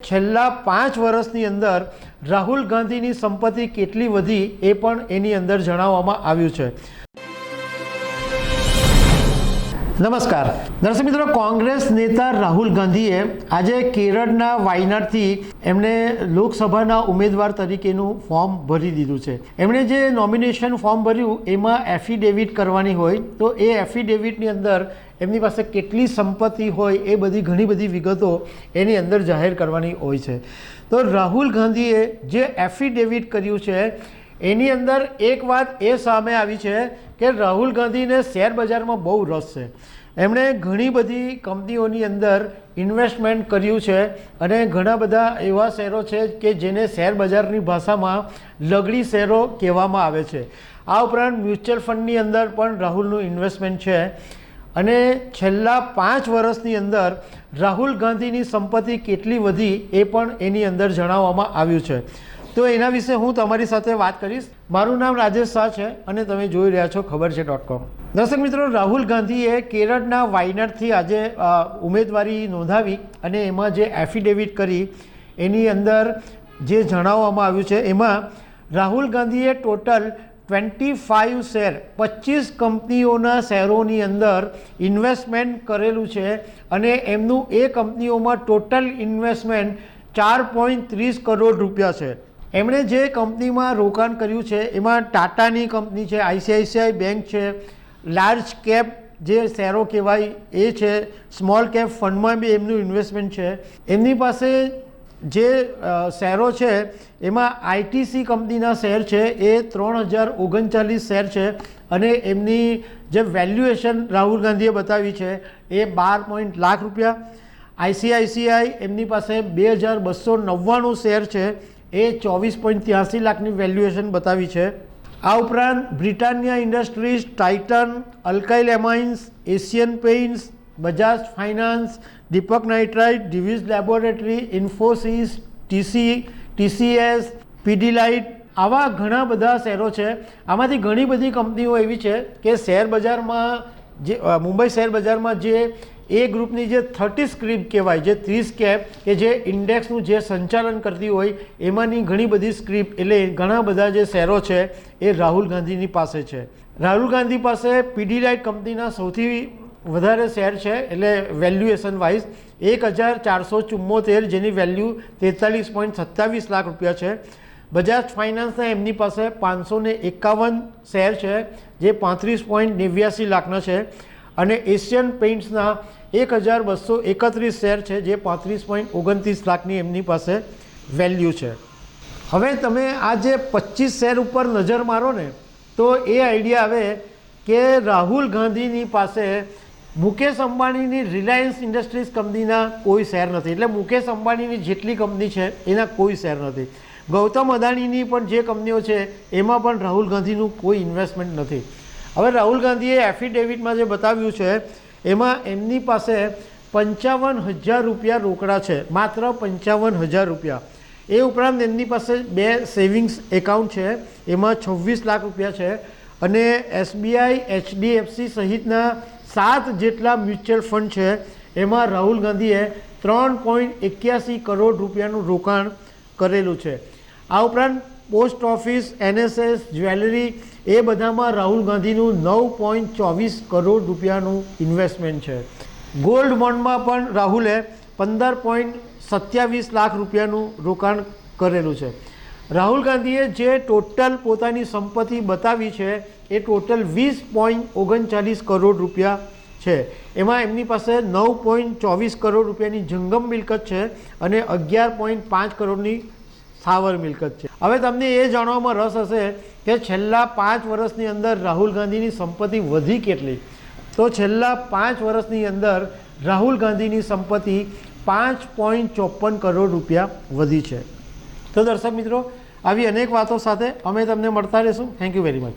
છેલ્લા પાંચ વર્ષની અંદર રાહુલ ગાંધીની સંપત્તિ કેટલી વધી એ પણ એની અંદર જણાવવામાં આવ્યું છે. નમસ્કાર. દર્શક મિત્રો કોંગ્રેસ નેતા રાહુલ ગાંધીએ આજે કેરળના વાયનાડથી એમણે લોકસભાના ઉમેદવાર તરીકેનું ફોર્મ ભરી દીધું છે. એમણે જે નોમિનેશન ફોર્મ ભર્યું, એમાં એફિડેવિટ કરવાની હોય, તો એ એફિડેવિટની અંદર એમની પાસે કેટલી સંપત્તિ હોય, એ બધી ઘણી બધી વિગતો એની અંદર જાહેર કરવાની હોય છે. તો રાહુલ ગાંધીએ જે એફિડેવિટ કર્યું છે એની અંદર એક વાત એ સામે આવી છે કે રાહુલ ગાંધીને શેર બજારમાં બહુ રસ છે. એમણે ઘણી બધી કંપનીઓની અંદર ઇન્વેસ્ટમેન્ટ કર્યું છે અને ઘણા બધા એવા શેરો છે કે જેને શેર બજારની ભાષામાં લગડી શેરો કહેવામાં આવે છે. આ ઉપરાંત મ્યુચ્યુઅલ ફંડની અંદર પણ રાહુલનું ઇન્વેસ્ટમેન્ટ છે અને છેલ્લા પાંચ વર્ષની અંદર રાહુલ ગાંધીની સંપત્તિ કેટલી વધી એ પણ એની અંદર જણાવવામાં આવ્યું છે. તો એના વિશે હું તમારી સાથે વાત કરીશ. મારું નામ રાજેશ શાહ છે અને તમે જોઈ રહ્યા છો ખબર છે ડોટ કોમ દર્શક મિત્રો, રાહુલ ગાંધીએ કેરળના વાયનાડથી આજે ઉમેદવારી નોંધાવી અને એમાં જે એફિડેવિટ કરી, એની અંદર જે જણાવવામાં આવ્યું છે, એમાં રાહુલ ગાંધીએ ટોટલ ટ્વેન્ટી ફાઇવ શેર, પચીસ કંપનીઓના શેરોની અંદર ઇન્વેસ્ટમેન્ટ કરેલું છે અને એમનું એ કંપનીઓમાં ટોટલ ઇન્વેસ્ટમેન્ટ ચાર પોઈન્ટ ત્રીસ કરોડ રૂપિયા છે. એમણે જે કંપનીમાં રોકાણ કર્યું છે, એમાં ટાટાની કંપની છે, આઈસીઆઈસીઆઈ બેંક છે, લાર્જ કેપ જે શેરો કહેવાય એ છે, સ્મોલ કેપ ફંડમાં બી એમનું ઇન્વેસ્ટમેન્ટ છે. એમની પાસે જે શેરો છે, એમાં આઈટીસી કંપનીના શેર છે, એ ત્રણ હજાર ઓગણચાલીસ શેર છે અને એમની જે વેલ્યુએશન રાહુલ ગાંધીએ બતાવી છે, એ બાર પોઈન્ટ લાખ રૂપિયા. આઈસીઆઈસીઆઈ એમની પાસે બે હજાર બસો નવ્વાણું શેર છે એ ચોવીસ પોઈન્ટ ત્યાસી લાખની વેલ્યુએશન બતાવી છે. આ ઉપરાંત Britannia industries, Titan, Alkyl Amines, Asian Paints, Bajaj finance, Deepak Nitrite, Divi's laboratory, Infosys, TC, TCS, Pidilite આવા ઘણા બધા શેરો છે. આમાંથી ઘણી બધી કંપનીઓ એવી છે કે શેર બજારમાં જે મુંબઈ શેર બજારમાં જે એ ગ્રુપની જે થર્ટી સ્ક્રીપ કહેવાય, જે ત્રીસ કેપ કે જે ઇન્ડેક્સનું જે સંચાલન કરતી હોય, એમાંની ઘણી બધી સ્ક્રીપ એટલે ઘણા બધા જે શેરો છે, એ રાહુલ ગાંધીની પાસે છે. રાહુલ ગાંધી પાસે પીડીલાઇટ કંપનીના સૌથી વધારે શેર છે, એટલે વેલ્યુએશન વાઇઝ એક હજાર ચારસો ચુમ્મોતેર, જેની વેલ્યુ તેતાલીસ પોઈન્ટ સત્તાવીસ લાખ રૂપિયા છે. બજાજ ફાઇનાન્સના એમની પાસે પાંચસો એકાવન શેર છે, જે પાંત્રીસ પોઈન્ટ નેવ્યાસી લાખના છે. અને એશિયન પેઇન્ટ્સના એક હજાર બસો એકત્રીસ શેર છે, જે પાંત્રીસ પોઈન્ટ ઓગણત્રીસ લાખની એમની પાસે વેલ્યુ છે. હવે તમે આ જે પચીસ શેર ઉપર નજર મારો ને, તો એ આઈડિયા આવે કે રાહુલ ગાંધીની પાસે મુકેશ અંબાણીની રિલાયન્સ ઇન્ડસ્ટ્રીઝ કંપનીના કોઈ શેર નથી. એટલે મુકેશ અંબાણીની જેટલી કંપની છે, એના કોઈ શેર નથી. ગૌતમ અદાણીની પણ જે કંપનીઓ છે, એમાં પણ રાહુલ ગાંધીનું કોઈ ઇન્વેસ્ટમેન્ટ નથી. હવે રાહુલ ગાંધીએ એફિડેવિટમાં જે બતાવ્યું છે એમાં એમની પાસે પંચાવન હજાર રૂપિયા રોકડા છે, માત્ર પંચાવન હજાર રૂપિયા. એ ઉપરાંત એમની પાસે બે સેવિંગ્સ એકાઉન્ટ છે, એમાં છવ્વીસ લાખ રૂપિયા છે અને એસબીઆઈ, એચડીએફસી સહિતના સાત જેટલા મ્યુચ્યુઅલ ફંડ છે. એમાં રાહુલ ગાંધીએ ત્રણ પોઈન્ટ એક્યાસી કરોડ રૂપિયાનું રોકાણ કરેલું છે. આ ઉપરાંત પોસ્ટ ઓફિસ, એનએસએસ, જ્વેલરી, એ બધામાં રાહુલ ગાંધીનું નવ પોઈન્ટ ચોવીસ કરોડ રૂપિયાનું ઇન્વેસ્ટમેન્ટ છે. ગોલ્ડ બોન્ડમાં પણ રાહુલે પંદર પોઈન્ટ સત્યાવીસ લાખ રૂપિયાનું રોકાણ કરેલું છે. રાહુલ ગાંધીએ જે ટોટલ પોતાની સંપત્તિ બતાવી છે, એ ટોટલ વીસ પોઈન્ટ ઓગણચાલીસ કરોડ રૂપિયા છે. એમાં એમની પાસે નવ પોઈન્ટ ચોવીસ કરોડ રૂપિયાની જંગમ મિલકત છે અને અગિયાર પોઈન્ટ પાંચ કરોડની સ્થાવર મિલકત છે. હવે તમને એ જાણવામાં રસ હશે કે છેલ્લા પાંચ વર્ષની અંદર રાહુલ ગાંધીની સંપત્તિ વધી કેટલી? તો છેલ્લા પાંચ વર્ષની અંદર રાહુલ ગાંધીની સંપત્તિ પાંચ પોઈન્ટ ચોપન કરોડ રૂપિયા વધી છે. તો દર્શક મિત્રો, આવી અનેક વાતો સાથે અમે તમને મળતા રહીશું. Thank you very much